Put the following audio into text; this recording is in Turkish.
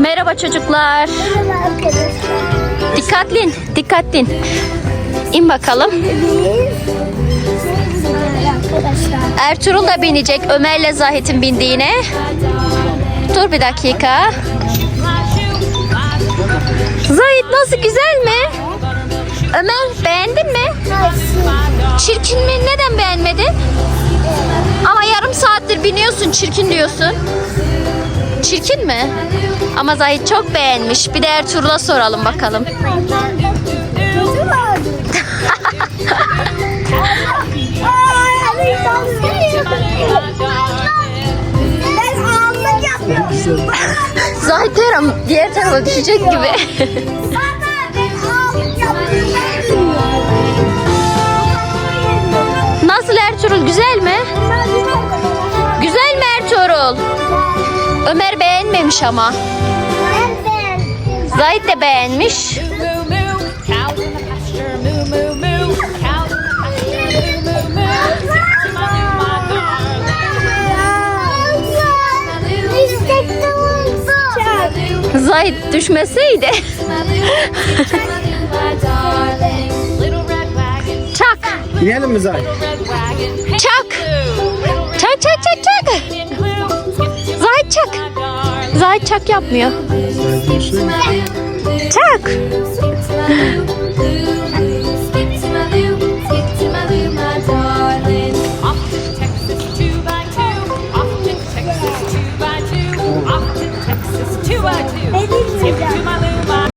Merhaba çocuklar. Merhaba arkadaşlar. Dikkatlin, dikkatlin. İn bakalım. Ertuğrul da binecek Ömer'le Zahit'in bindiğine. Dur bir dakika. Zahit nasıl güzel mi? Ömer beğendin mi? Çirkin mi? Neden beğenmedin? Ama yarım saattir biniyorsun çirkin diyorsun. Çirkin mi? Ama Zahit çok beğenmiş. Bir de Ertuğrul'a soralım bakalım. Zahit diyorum diğer tarafa düşecek gibi. Nasıl Ertuğrul güzel mi? New my darling. İstekli oldu. Zahit düşmeseydi. Çak. İnelim mi Zahit? Çak. Çak yapmıyor. Çak.